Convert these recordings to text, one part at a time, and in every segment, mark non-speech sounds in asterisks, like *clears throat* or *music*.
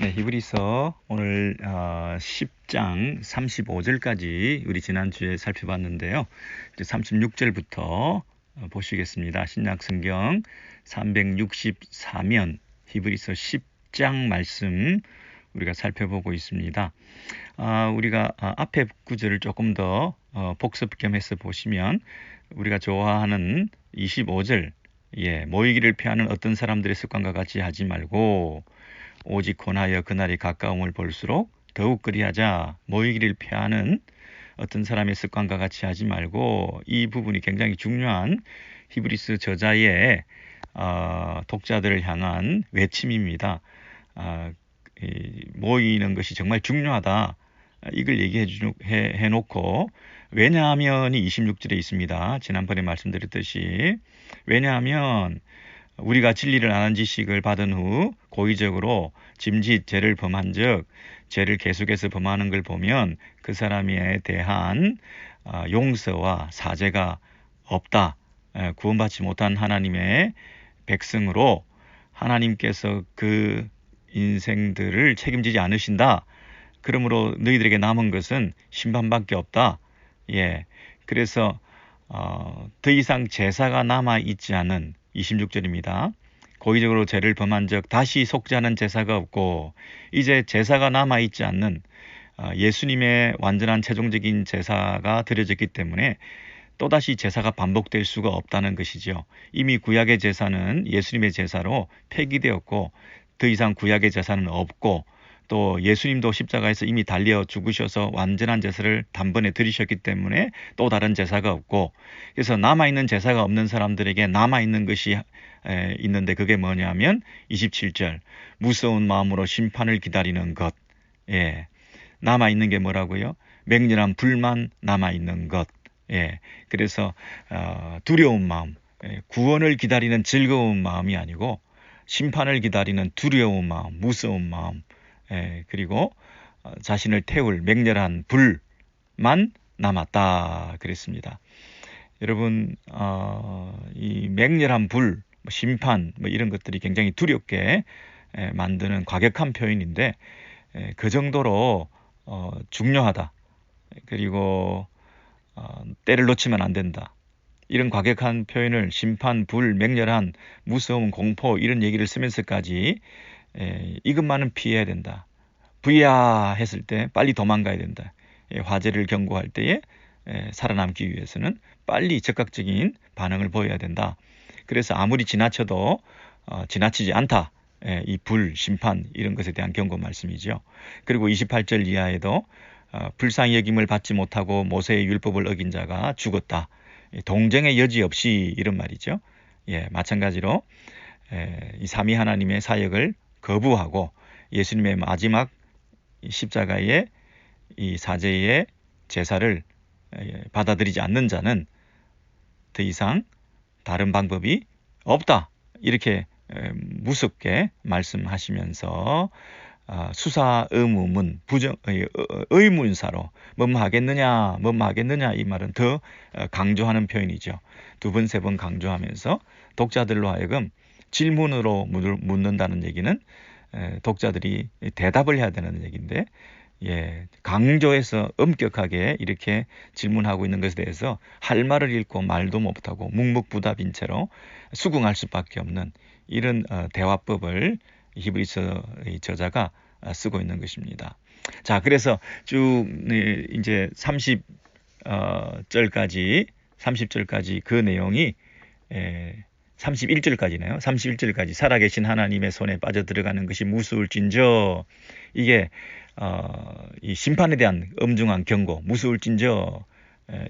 네, 히브리서 오늘 어, 10장 35절까지 우리 지난주에 살펴봤는데요. 이제 36절부터 어, 보시겠습니다. 신약 성경 364면 히브리서 10장 말씀 우리가 살펴보고 있습니다. 아, 우리가 아, 앞에 구절을 조금 더 어, 복습 겸해서 보시면 우리가 좋아하는 25절 예, 모이기를 피하는 어떤 사람들의 습관과 같이 하지 말고 오직 권하여 그날이 가까움을 볼수록 더욱 그리하자 모이기를 피하는 어떤 사람의 습관과 같이 하지 말고 이 부분이 굉장히 중요한 히브리스 저자의 어, 독자들을 향한 외침입니다. 어, 이, 모이는 것이 정말 중요하다. 이걸 얘기해 주, 해, 해놓고 왜냐하면이 26절에 있습니다. 지난번에 말씀드렸듯이 왜냐하면 우리가 진리를 아는 지식을 받은 후 고의적으로 짐짓 죄를 범한 즉 죄를 계속해서 범하는 걸 보면 그 사람에 대한 아, 용서와 사죄가 없다. 구원받지 못한 하나님의 백성으로 하나님께서 그 인생들을 책임지지 않으신다. 그러므로 너희들에게 남은 것은 심판밖에 없다. 예. 그래서 어, 더 이상 제사가 남아 있지 않은 26절입니다. 고의적으로 죄를 범한 적 다시 속죄하는 제사가 없고 이제 제사가 남아 있지 않는 어, 예수님의 완전한 최종적인 제사가 드려졌기 때문에 또다시 제사가 반복될 수가 없다는 것이죠. 이미 구약의 제사는 예수님의 제사로 폐기되었고 더 이상 구약의 제사는 없고 또 예수님도 십자가에서 이미 달려 죽으셔서 완전한 제사를 단번에 드리셨기 때문에 또 다른 제사가 없고 그래서 남아 있는 제사가 없는 사람들에게 남아 있는 것이 있는데 그게 뭐냐면 27절 무서운 마음으로 심판을 기다리는 것 예. 남아 있는 게 뭐라고요? 맹렬한 불만 남아 있는 것 예. 그래서 어, 두려운 마음 예. 구원을 기다리는 즐거운 마음이 아니고 심판을 기다리는 두려운 마음 무서운 마음 예, 그리고 어, 자신을 태울 맹렬한 불만 남았다 그랬습니다. 여러분 어, 이 맹렬한 불, 뭐 심판 뭐 이런 것들이 굉장히 두렵게 에, 만드는 과격한 표현인데 에, 그 정도로 어, 중요하다. 그리고 어, 때를 놓치면 안 된다. 이런 과격한 표현을 심판, 불, 맹렬한 무서움, 공포 이런 얘기를 쓰면서까지 에, 이것만은 피해야 된다. 부야 했을 때 빨리 도망가야 된다. 예, 화재를 경고할 때에 에, 살아남기 위해서는 빨리 적극적인 반응을 보여야 된다. 그래서 아무리 지나쳐도 어, 지나치지 않다. 예, 이 불 심판 이런 것에 대한 경고 말씀이죠. 그리고 28절 이하에도 어, 불쌍히 여김을 받지 못하고 모세의 율법을 어긴 자가 죽었다. 동정의 여지 없이 이런 말이죠. 예, 마찬가지로 에, 이 삼위 하나님의 사역을 거부하고 예수님의 마지막 십자가의 이 사제의 제사를 받아들이지 않는 자는 더 이상 다른 방법이 없다. 이렇게 무섭게 말씀하시면서 아, 수사 의무문 부정 의문사로 뭐뭐 하겠느냐 뭐뭐 하겠느냐 이 말은 더 어, 강조하는 표현이죠. 두 번 세 번 강조하면서 독자들로 하여금 질문으로 묻는다는 얘기는 독자들이 대답을 해야 되는 얘기인데 예, 강조해서 엄격하게 이렇게 질문하고 있는 것에 대해서 할 말을 잃고 말도 못하고 묵묵부답인 채로 수긍할 수밖에 없는 이런 어, 대화법을 히브리서 저자가 어, 쓰고 있는 것입니다. 자, 그래서 쭉 네, 이제 30절까지 30절까지 그 내용이 31절까지네요. 31절까지 살아계신 하나님의 손에 빠져 들어가는 것이 무서울진저 이게 어, 이 심판에 대한 엄중한 경고, 무서울진저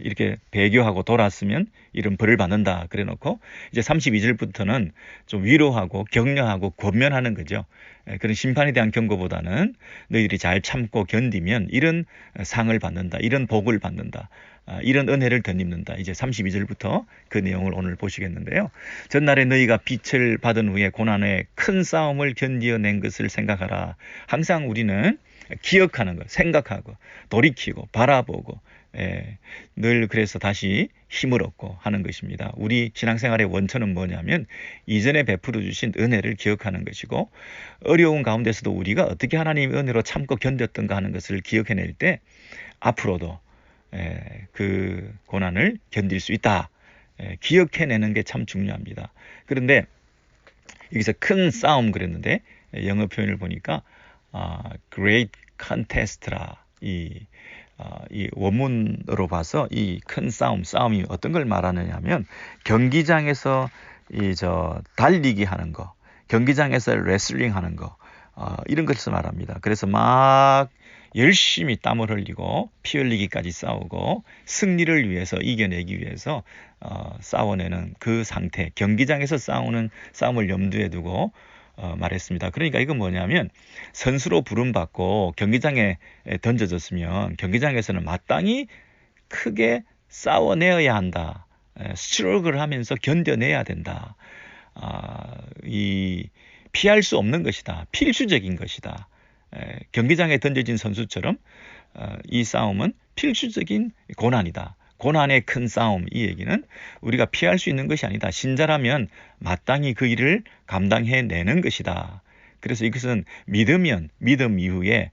이렇게 배교하고 돌았으면 이런 벌을 받는다 그래 놓고 이제 32절부터는 좀 위로하고 격려하고 권면하는 거죠. 그런 심판에 대한 경고보다는 너희들이 잘 참고 견디면 이런 상을 받는다. 이런 복을 받는다. 아, 이런 은혜를 덧입는다. 이제 32절부터 그 내용을 오늘 보시겠는데요. 전날에 너희가 빛을 받은 후에 고난의 큰 싸움을 견디어낸 것을 생각하라. 항상 우리는 기억하는 거, 생각하고 돌이키고 바라보고 예, 늘 그래서 다시 힘을 얻고 하는 것입니다. 우리 신앙생활의 원천은 뭐냐면 이전에 베풀어 주신 은혜를 기억하는 것이고 어려운 가운데서도 우리가 어떻게 하나님의 은혜로 참고 견뎠던가 하는 것을 기억해낼 때 앞으로도 예, 그 고난을 견딜 수 있다. 예, 기억해내는 게 참 중요합니다. 그런데 여기서 큰 싸움 그랬는데 영어 표현을 보니까 아, great contest라 이, 아, 이 원문으로 봐서 이 큰 싸움, 싸움이 어떤 걸 말하느냐면 경기장에서 이 저 달리기 하는 거, 경기장에서 레슬링 하는 거 어, 이런 것을 말합니다. 그래서 막 열심히 땀을 흘리고 피 흘리기까지 싸우고 승리를 위해서 이겨내기 위해서 어, 싸워내는 그 상태 경기장에서 싸우는 싸움을 염두에 두고 어, 말했습니다. 그러니까 이건 뭐냐면 선수로 부름받고 경기장에 던져졌으면 경기장에서는 마땅히 크게 싸워내어야 한다. 스트로크를 하면서 견뎌내야 된다. 아, 이 피할 수 없는 것이다. 필수적인 것이다. 에, 경기장에 던져진 선수처럼 어, 이 싸움은 필수적인 고난이다. 고난의 큰 싸움 이 얘기는 우리가 피할 수 있는 것이 아니다. 신자라면 마땅히 그 일을 감당해 내는 것이다. 그래서 이것은 믿으면 믿음 이후에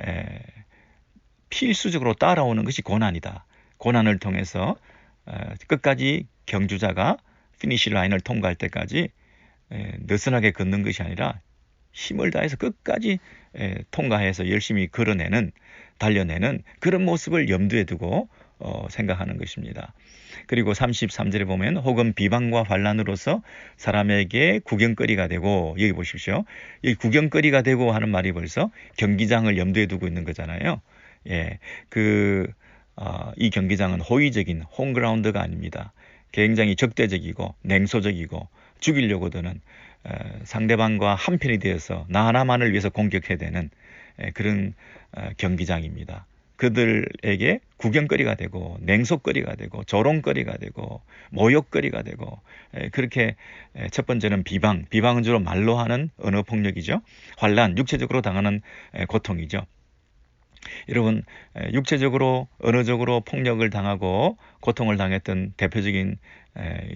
에, 필수적으로 따라오는 것이 고난이다. 고난을 통해서 에, 끝까지 경주자가 피니시 라인을 통과할 때까지 에, 느슨하게 걷는 것이 아니라 힘을 다해서 끝까지 에, 통과해서 열심히 걸어내는 달려내는 그런 모습을 염두에 두고 어, 생각하는 것입니다. 그리고 33절에 보면 혹은 비방과 환란으로서 사람에게 구경거리가 되고 여기 보십시오. 이 구경거리가 되고 하는 말이 벌써 경기장을 염두에 두고 있는 거잖아요. 예, 그, 어, 이 경기장은 호의적인 홈그라운드가 아닙니다. 굉장히 적대적이고 냉소적이고 죽이려고 드는 에, 상대방과 한편이 되어서 나 하나만을 위해서 공격해야 되는 에, 그런 에, 경기장입니다. 그들에게 구경거리가 되고 냉소거리가 되고 조롱거리가 되고 모욕거리가 되고 그렇게 첫 번째는 비방, 비방은 주로 말로 하는 언어 폭력이죠. 환란, 육체적으로 당하는 고통이죠. 여러분 육체적으로 언어적으로 폭력을 당하고 고통을 당했던 대표적인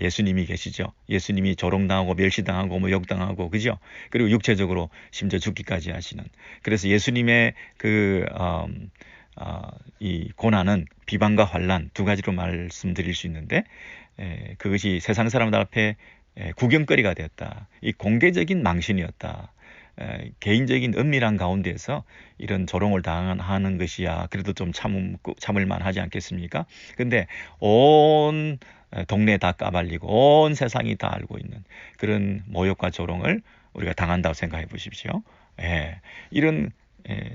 예수님이 계시죠. 예수님이 조롱당하고 멸시당하고 모욕당하고 그죠. 그리고 육체적으로 심지어 죽기까지 하시는. 그래서 예수님의 그 음, 어, 이 고난은 비방과 환란 두 가지로 말씀드릴 수 있는데 에, 그것이 세상 사람들 앞에 에, 구경거리가 되었다. 이 공개적인 망신이었다. 에, 개인적인 은밀한 가운데서 이런 조롱을 당하는 것이야. 그래도 좀 참, 참을 만 하지 않겠습니까? 근데 온 동네 다 까발리고 온 세상이 다 알고 있는 그런 모욕과 조롱을 우리가 당한다고 생각해 보십시오. 예, 이런 예,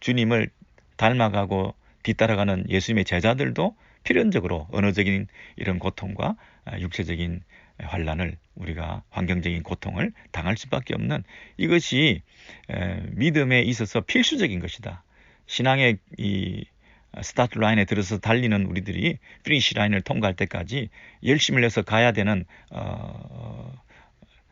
주님을 닮아가고 뒤따라가는 예수님의 제자들도 필연적으로 언어적인 이런 고통과 아, 육체적인 환란을 우리가 환경적인 고통을 당할 수밖에 없는 이것이 믿음에 있어서 필수적인 것이다. 신앙의 이 스타트 라인에 들어서 달리는 우리들이 피니시 라인을 통과할 때까지 열심을 내서 가야 되는 어,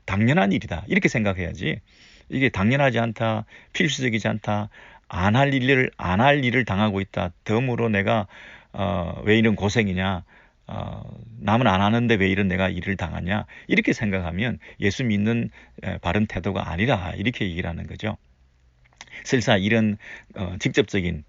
당연한 일이다. 이렇게 생각해야지. 이게 당연하지 않다, 필수적이지 않다, 안 할 일을 안 할 일을 당하고 있다. 덤으로 내가 어, 왜 이런 고생이냐? 어, 남은 안 하는데 왜 이런 내가 일을 당하냐? 이렇게 생각하면 예수 믿는 에, 바른 태도가 아니라 이렇게 얘기를 하는 거죠. 설사 이런 어, 직접적인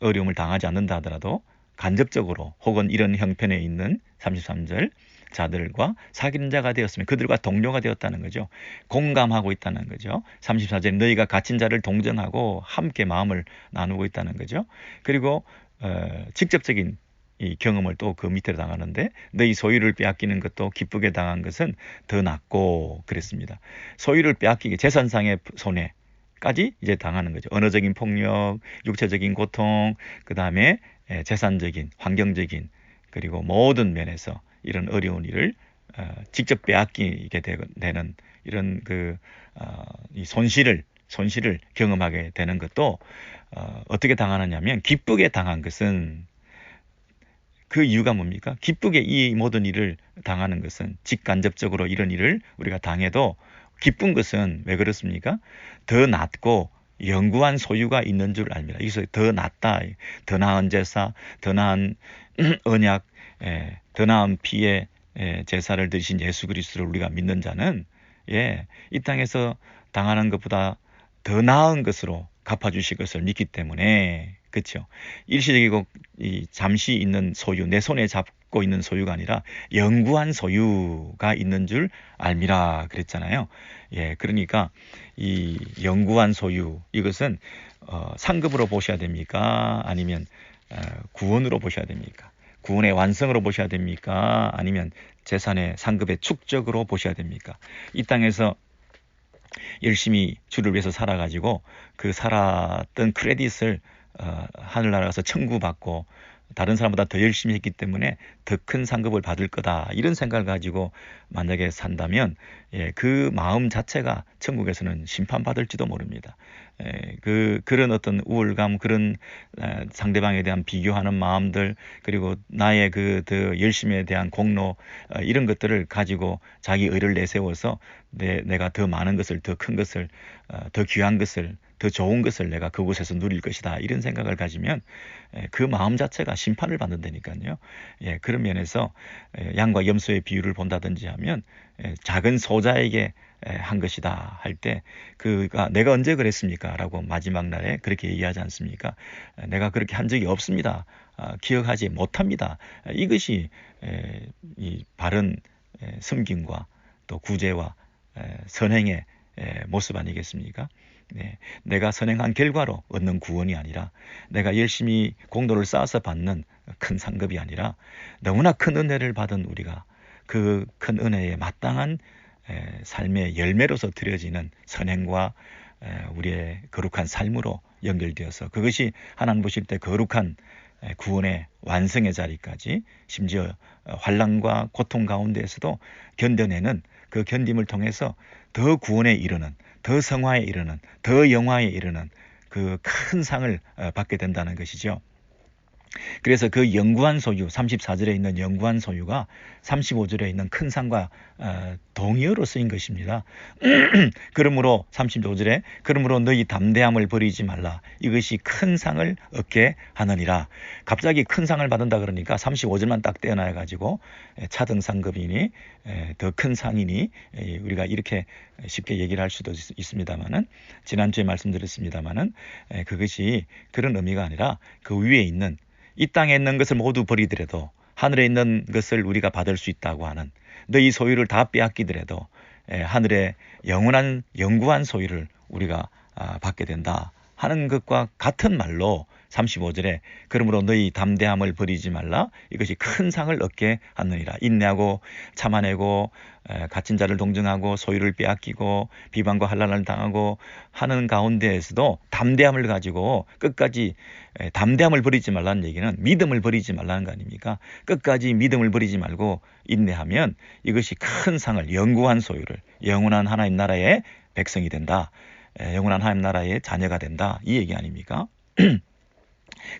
어려움을 당하지 않는다 하더라도 간접적으로 혹은 이런 형편에 있는 33절 자들과 사귀는 자가 되었으면 그들과 동료가 되었다는 거죠. 공감하고 있다는 거죠. 34절 너희가 갇힌 자를 동정하고 함께 마음을 나누고 있다는 거죠. 그리고 어, 직접적인 이 경험을 또 그 밑으로 당하는데 너희 소유를 빼앗기는 것도 기쁘게 당한 것은 더 낫고 그랬습니다. 소유를 빼앗기게 재산상의 손해 까지 이제 당하는 거죠. 언어적인 폭력, 육체적인 고통, 그 다음에 재산적인, 환경적인 그리고 모든 면에서 이런 어려운 일을 어, 직접 빼앗기게 되는 이런 그 어, 이 손실을 손실을 경험하게 되는 것도 어, 어떻게 당하느냐면 기쁘게 당한 것은 그 이유가 뭡니까? 기쁘게 이 모든 일을 당하는 것은 직간접적으로 이런 일을 우리가 당해도 기쁜 것은 왜 그렇습니까? 더 낫고 영구한 소유가 있는 줄 압니다. 여기서 더 낫다, 더 나은 제사, 더 나은 *clears throat* 언약, 예, 더 나은 피의 예, 제사를 드신 예수 그리스도를 우리가 믿는 자는 예, 이 땅에서 당하는 것보다 더 나은 것으로 갚아주실 것을 믿기 때문에 그렇죠. 일시적이고 이 잠시 있는 소유, 내 손에 잡고 있는 소유가 아니라 영구한 소유가 있는 줄 알미라 그랬잖아요. 예, 그러니까 이 영구한 소유 이것은 어, 상급으로 보셔야 됩니까? 아니면 어, 구원으로 보셔야 됩니까? 구원의 완성으로 보셔야 됩니까? 아니면 재산의 상급의 축적으로 보셔야 됩니까? 이 땅에서 열심히 주를 위해서 살아가지고 그 살았던 크레딧을 어, 하늘나라 가서 청구받고 다른 사람보다 더 열심히 했기 때문에 더 큰 상급을 받을 거다 이런 생각을 가지고 만약에 산다면 예, 그 마음 자체가 천국에서는 심판받을지도 모릅니다. 예, 그 그런 어떤 우울감 그런 에, 상대방에 대한 비교하는 마음들 그리고 나의 그 더 열심에 대한 공로 어, 이런 것들을 가지고 자기 의를 내세워서 내, 내가 더 많은 것을 더 큰 것을 어, 더 귀한 것을 더 좋은 것을 내가 그곳에서 누릴 것이다. 이런 생각을 가지면 예, 그 마음 자체가 심판을 받는다니까요. 예, 그런 면에서 예, 양과 염소의 비유를 본다든지 하면 작은 소자에게 한 것이다 할 때 그가 내가 언제 그랬습니까? 라고 마지막 날에 그렇게 얘기하지 않습니까? 내가 그렇게 한 적이 없습니다. 아, 기억하지 못합니다. 이것이 이 바른 섬김과 또 구제와 선행의 모습 아니겠습니까? 네, 내가 선행한 결과로 얻는 구원이 아니라 내가 열심히 공로를 쌓아서 받는 큰 상급이 아니라 너무나 큰 은혜를 받은 우리가 그 큰 은혜에 마땅한 에, 삶의 열매로서 드려지는 선행과 에, 우리의 거룩한 삶으로 연결되어서 그것이 하나님 보실 때 거룩한 에, 구원의 완성의 자리까지 심지어 어, 환란과 고통 가운데에서도 견뎌내는 그 견딤을 통해서 더 구원에 이르는 더 성화에 이르는 더 영화에 이르는 그 큰 상을 어, 받게 된다는 것이죠. 그래서 그 영구한 소유 34절에 있는 영구한 소유가 35절에 있는 큰 상과 어, 동의어로 쓰인 것입니다. *clears throat* 그러므로 35절에 그러므로 너희 담대함을 버리지 말라. 이것이 큰 상을 얻게 하느니라. 갑자기 큰 상을 받는다 그러니까 35절만 딱 떼어놔 가지고 차등 상급이니 더 큰 상이니 우리가 이렇게 쉽게 얘기를 할 수도 있습니다만은 지난주에 말씀드렸습니다만은 그것이 그런 의미가 아니라 그 위에 있는 이 땅에 있는 것을 모두 버리더라도 하늘에 있는 것을 우리가 받을 수 있다고 하는 너희 소유를 다 빼앗기더라도 예, 하늘의 영원한 영구한 소유를 우리가 아, 받게 된다 하는 것과 같은 말로 35절에 그러므로 너희 담대함을 버리지 말라 이것이 큰 상을 얻게 하느니라 인내하고 참아내고 갇힌 자를 동정하고 소유를 빼앗기고 비방과 한란을 당하고 하는 가운데에서도 담대함을 가지고 끝까지 담대함을 버리지 말라는 얘기는 믿음을 버리지 말라는 거 아닙니까? 끝까지 믿음을 버리지 말고 인내하면 이것이 큰 상을 영구한 소유를 영원한 하나님 나라의 백성이 된다. 영원한 하나님 나라의 자녀가 된다. 이 얘기 아닙니까? *clears throat*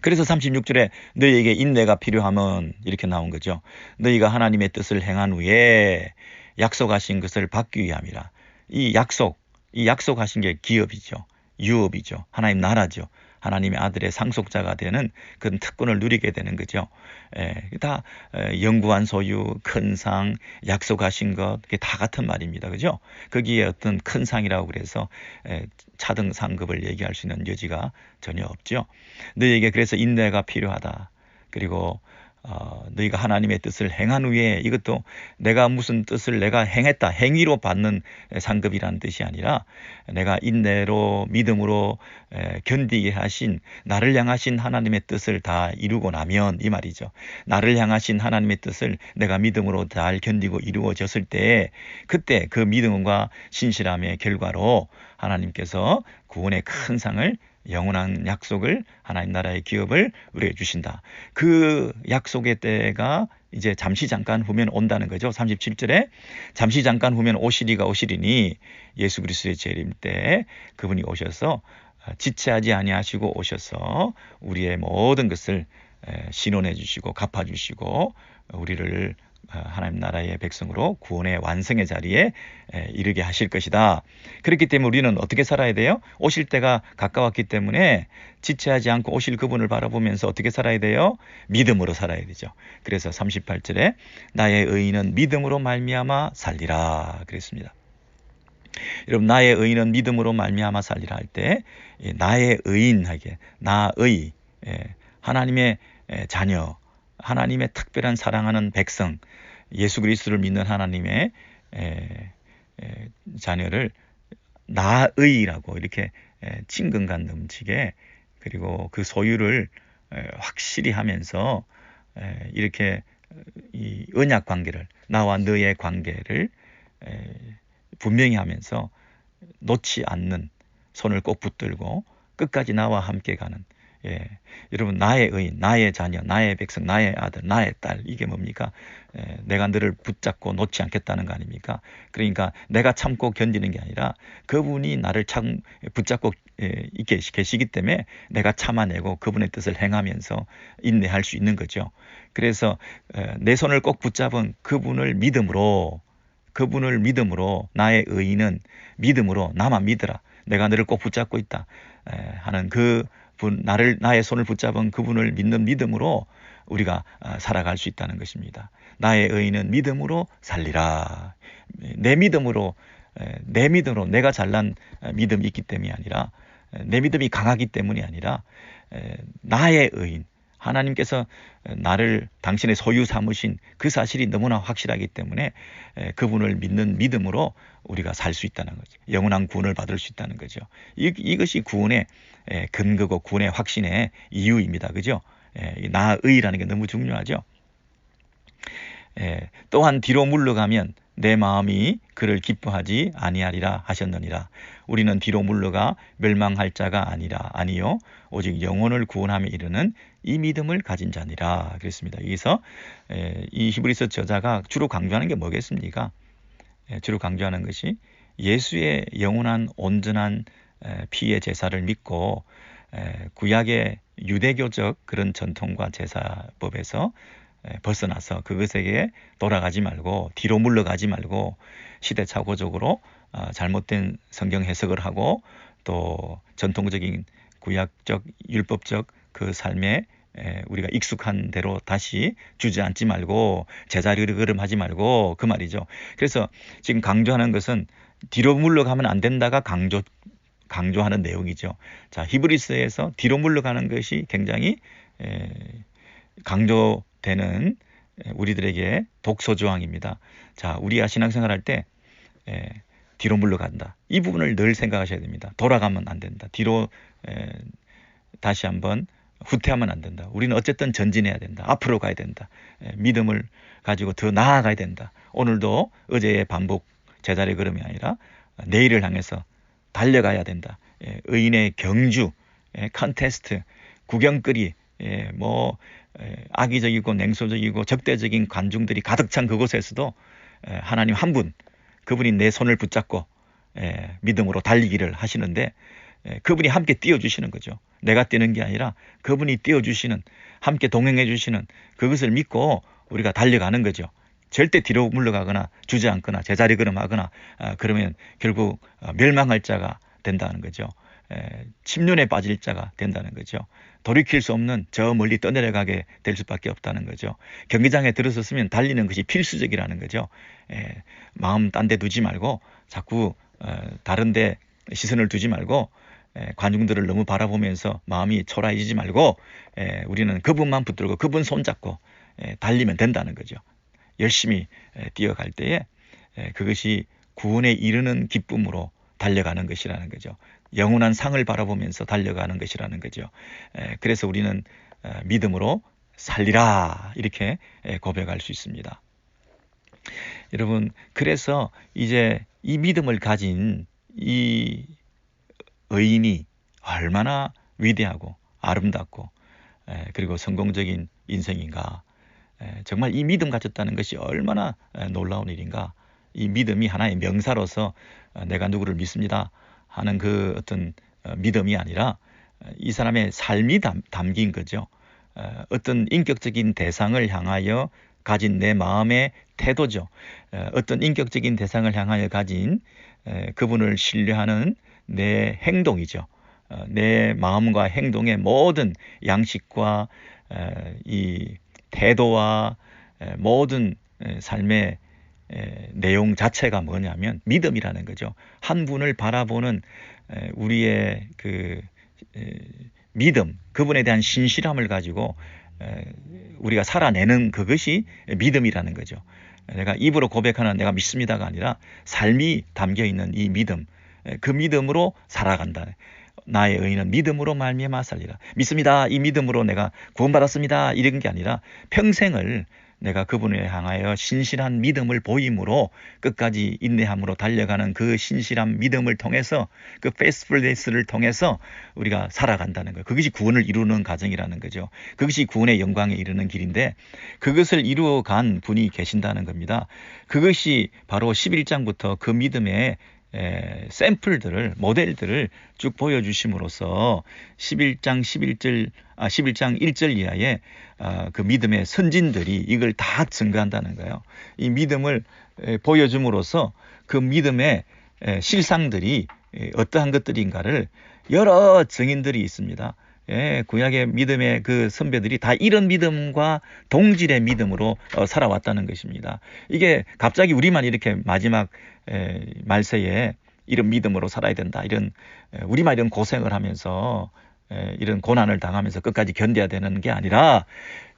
그래서 36절에 너희에게 인내가 필요하면 이렇게 나온 거죠. 너희가 하나님의 뜻을 행한 후에 약속하신 것을 받기 위함이라. 이 약속, 이 약속하신 게 기업이죠. 유업이죠. 하나님 나라죠. 하나님의 아들의 상속자가 되는 그런 특권을 누리게 되는 거죠. 예, 다 영구한 소유, 큰 상, 약속하신 것, 그게 다 같은 말입니다. 그죠? 거기에 어떤 큰 상이라고 그래서 에, 차등 상급을 얘기할 수 있는 여지가 전혀 없죠. 너에게 그래서 인내가 필요하다. 그리고 어, 너희가 하나님의 뜻을 행한 후에 이것도 내가 무슨 뜻을 내가 행했다 행위로 받는 상급이라는 뜻이 아니라 내가 인내로 믿음으로 에, 견디게 하신 나를 향하신 하나님의 뜻을 다 이루고 나면 이 말이죠. 나를 향하신 하나님의 뜻을 내가 믿음으로 잘 견디고 이루어졌을 때 그때 그 믿음과 신실함의 결과로 하나님께서 구원의 큰 상을 영원한 약속을 하나님 나라의 기업을 우리에게 주신다. 그 약속의 때가 이제 잠시 잠깐 후면 온다는 거죠. 37절에 잠시 잠깐 후면 오시리가 오시리니 예수 그리스도의 재림 때 그분이 오셔서 지체하지 아니하시고 오셔서 우리의 모든 것을 신원해 주시고 갚아 주시고 우리를 어, 하나님 나라의 백성으로 구원의 완성의 자리에 이르게 하실 것이다. 그렇기 때문에 우리는 어떻게 살아야 돼요? 오실 때가 가까웠기 때문에 지체하지 않고 오실 그분을 바라보면서 어떻게 살아야 돼요? 믿음으로 살아야 되죠. 그래서 38절에 나의 의인은 믿음으로 말미암아 살리라 그랬습니다. 여러분 나의 의인은 믿음으로 말미암아 살리라 할 때 나의 의인하게 나의 하나님의 자녀 하나님의 특별한 사랑하는 백성 예수 그리스도를 믿는 하나님의 에, 에, 자녀를 나의라고 이렇게 에, 친근감 넘치게 그리고 그 소유를 에, 확실히 하면서 에, 이렇게 이 언약 관계를 나와 너의 관계를 에, 분명히 하면서 놓지 않는 손을 꼭 붙들고 끝까지 나와 함께 가는 예. 여러분 나의 의인, 나의 자녀, 나의 백성, 나의 아들, 나의 딸 이게 뭡니까? 예, 내가 너를 붙잡고 놓지 않겠다는 거 아닙니까? 그러니까 내가 참고 견디는 게 아니라 그분이 나를 참 붙잡고 예, 있게 계시기 때문에 내가 참아내고 그분의 뜻을 행하면서 인내할 수 있는 거죠. 그래서 예, 내 손을 꼭 붙잡은 그분을 믿음으로 그분을 믿음으로 나의 의인은 믿음으로 나만 믿으라. 내가 너를 꼭 붙잡고 있다 하는 그 분, 나를 나의 손을 붙잡은 그분을 믿는 믿음으로 우리가 아, 살아갈 수 있다는 것입니다. 나의 의인은 믿음으로 살리라. 내 믿음으로 내 믿음으로 내가 잘난 아, 믿음이 있기 때문이 아니라 내 믿음이 강하기 때문이 아니라 나의 의인 하나님께서 나를 당신의 소유 삼으신 그 사실이 너무나 확실하기 때문에 그분을 믿는 믿음으로 우리가 살 수 있다는 거죠. 영원한 구원을 받을 수 있다는 거죠. 이, 이것이 구원의 근거고 구원의 확신의 이유입니다. 그죠? 나의라는 게 너무 중요하죠. 또한 뒤로 물러가면 내 마음이 그를 기뻐하지 아니하리라 하셨느니라. 우리는 뒤로 물러가 멸망할 자가 아니라 아니요 오직 영혼을 구원함에 이르는 이 믿음을 가진 자니라 그랬습니다. 여기서 이 히브리서 저자가 주로 강조하는 게 뭐겠습니까? 주로 강조하는 것이 예수의 영원한 온전한 피의 제사를 믿고 구약의 유대교적 그런 전통과 제사법에서 벗어나서 그것에게 돌아가지 말고 뒤로 물러가지 말고 시대착오적으로 어, 잘못된 성경 해석을 하고 또 전통적인 구약적 율법적 그 삶에 우리가 익숙한 대로 다시 주저앉지 말고 제자리를 걸음하지 말고 그 말이죠. 그래서 지금 강조하는 것은 뒤로 물러가면 안 된다가 강조 강조하는 내용이죠. 자 히브리스에서 뒤로 물러가는 것이 굉장히 강조 되는 우리들에게 독소 조항입니다. 자 우리가 신앙생활할 때 뒤로 물러간다. 이 부분을 늘 생각하셔야 됩니다. 돌아가면 안 된다. 뒤로 에, 다시 한번 후퇴하면 안 된다. 우리는 어쨌든 전진해야 된다. 앞으로 가야 된다. 에, 믿음을 가지고 더 나아가야 된다. 오늘도 어제의 반복 제자리 걸음이 아니라 내일을 향해서 달려가야 된다. 에, 의인의 경주, 에, 컨테스트, 구경거리, 에, 뭐 에, 악의적이고 냉소적이고 적대적인 관중들이 가득 찬 그곳에서도 에, 하나님 한 분, 그분이 내 손을 붙잡고 에, 믿음으로 달리기를 하시는데 에, 그분이 함께 뛰어주시는 거죠. 내가 뛰는 게 아니라 그분이 뛰어주시는 함께 동행해 주시는 그것을 믿고 우리가 달려가는 거죠. 절대 뒤로 물러가거나 주저앉거나 제자리 걸음하거나 아, 그러면 결국 어, 멸망할 자가 된다는 거죠. 에, 침륜에 빠질 자가 된다는 거죠. 돌이킬 수 없는 저 멀리 떠내려가게 될 수밖에 없다는 거죠. 경기장에 들어섰으면 달리는 것이 필수적이라는 거죠. 에, 마음 딴 데 두지 말고 자꾸 어, 다른 데 시선을 두지 말고 에, 관중들을 너무 바라보면서 마음이 초라해지지 말고 에, 우리는 그분만 붙들고 그분 손잡고 에, 달리면 된다는 거죠. 열심히 에, 뛰어갈 때에 에, 그것이 구원에 이르는 기쁨으로 달려가는 것이라는 거죠. 영원한 상을 바라보면서 달려가는 것이라는 거죠. 에, 그래서 우리는 에, 믿음으로 살리라 이렇게 고백할 수 있습니다. 여러분 그래서 이제 이 믿음을 가진 이 의인이 얼마나 위대하고 아름답고 에, 그리고 성공적인 인생인가 에, 정말 이 믿음 가졌다는 것이 얼마나 에, 놀라운 일인가 이 믿음이 하나의 명사로서 어, 내가 누구를 믿습니다 하는 그 어떤 어, 믿음이 아니라 어, 이 사람의 삶이 담, 긴 거죠. 어떤 인격적인 대상을 향하여 가진 내 마음의 태도죠. 어떤 인격적인 대상을 향하여 가진 그분을 신뢰하는 내 행동이죠. 어, 내 마음과 행동의 모든 양식과 이 태도와 모든 삶의 내용 자체가 뭐냐면 믿음이라는 거죠. 한 분을 바라보는 우리의 그 믿음, 그분에 대한 신실함을 가지고 우리가 살아내는 그것이 믿음이라는 거죠. 내가 입으로 고백하는 내가 믿습니다가 아니라 삶이 담겨 있는 이 믿음, 그 믿음으로 살아간다. 나의 의인은 믿음으로 말미암아 살리라. 믿습니다. 이 믿음으로 내가 구원받았습니다. 이런 게 아니라 평생을 내가 그분을 향하여 신실한 믿음을 보임으로 끝까지 인내함으로 달려가는 그 신실한 믿음을 통해서 그 페이스풀네스를 통해서 우리가 살아간다는 거예요. 그것이 구원을 이루는 과정이라는 거죠. 그것이 구원의 영광에 이르는 길인데 그것을 이루어 간 분이 계신다는 겁니다. 그것이 바로 11장부터 그 믿음의 에, 샘플들을 모델들을 쭉 보여주심으로써 11장 11절 아 11장 1절 이하에 아, 그 믿음의 선진들이 이걸 다 증거한다는 거예요. 이 믿음을 에, 보여줌으로써 그 믿음의 에, 실상들이 에, 어떠한 것들인가를 여러 증인들이 있습니다. 예, 구약의 믿음의 그 선배들이 다 이런 믿음과 동질의 믿음으로 어, 살아왔다는 것입니다. 이게 갑자기 우리만 이렇게 마지막 에, 말세에 이런 믿음으로 살아야 된다. 이런 에, 우리만 이런 고생을 하면서 에, 이런 고난을 당하면서 끝까지 견뎌야 되는 게 아니라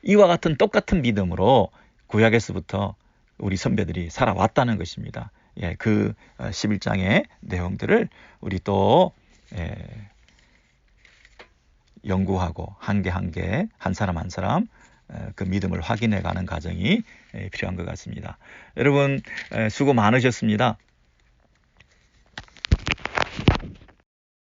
이와 같은 똑같은 믿음으로 구약에서부터 우리 선배들이 살아왔다는 것입니다. 예, 그 11장의 어, 내용들을 우리 또 에, 연구하고 한 개 한 개 한 사람 한 사람 그 믿음을 확인해 가는 과정이 필요한 것 같습니다. 여러분 수고 많으셨습니다.